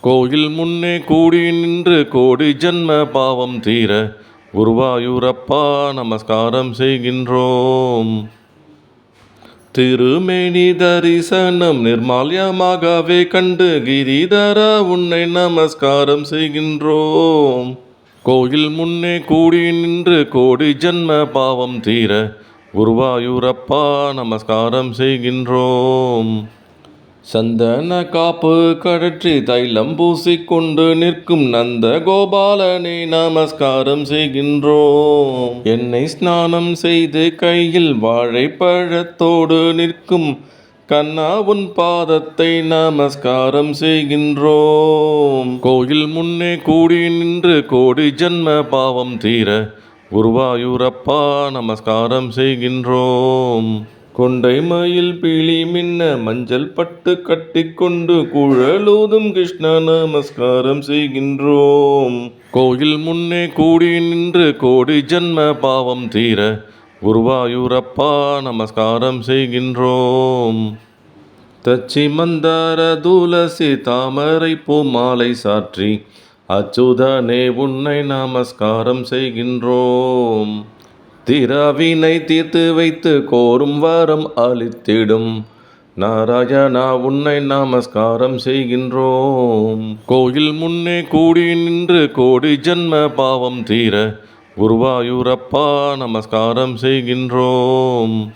கோயில் முன்னே கூடி நின்று கோடி ஜன்ம பாவம் தீர குருவாயூரப்பா நமஸ்காரம் செய்கின்றோம். திருமேனி தரிசனம் நிர்மால்யமாகவே கண்டு கிரிதர உன்னை நமஸ்காரம் செய்கின்றோம். கோயில் முன்னே கூடி நின்று கோடி ஜன்ம பாவம் தீர குருவாயூரப்பா நமஸ்காரம் செய்கின்றோம். சந்தன காப்பு கடற்றி தைலம் பூசிக்கொண்டு நிற்கும் நந்த கோபாலனை நமஸ்காரம் செய்கின்றோம். என்னை ஸ்நானம் செய்து கையில் வாழைப்பழத்தோடு நிற்கும் கண்ணா உன் பாதத்தை நமஸ்காரம் செய்கின்றோம். கோயில் முன்னே கூடி நின்று கோடி ஜன்ம பாவம் தீர குருவாயூரப்பா நமஸ்காரம் செய்கின்றோம். கொண்டை மயில் பிழி மின்ன மஞ்சள் பட்டு கட்டிக்கொண்டு குழலூதும் கிருஷ்ண நமஸ்காரம் செய்கின்றோம். கோயில் முன்னே கூடி நின்று கோடி ஜன்ம பாவம் தீர குருவாயூரப்பா நமஸ்காரம் செய்கின்றோம். தச்சி மந்தார துளசி தாமரை பூ மாலை சாற்றி அச்சுதனே உன்னை நமஸ்காரம் செய்கின்றோம். திராவினை தீர்த்து வைத்து கோரும் வாரம் அளித்திடும். நாராயணா உன்னை நமஸ்காரம் செய்கின்றோம். கோயில் முன்னே கூடி நின்று கோடி ஜன்ம பாவம் தீர குருவாயூரப்பா நமஸ்காரம் செய்கின்றோம்.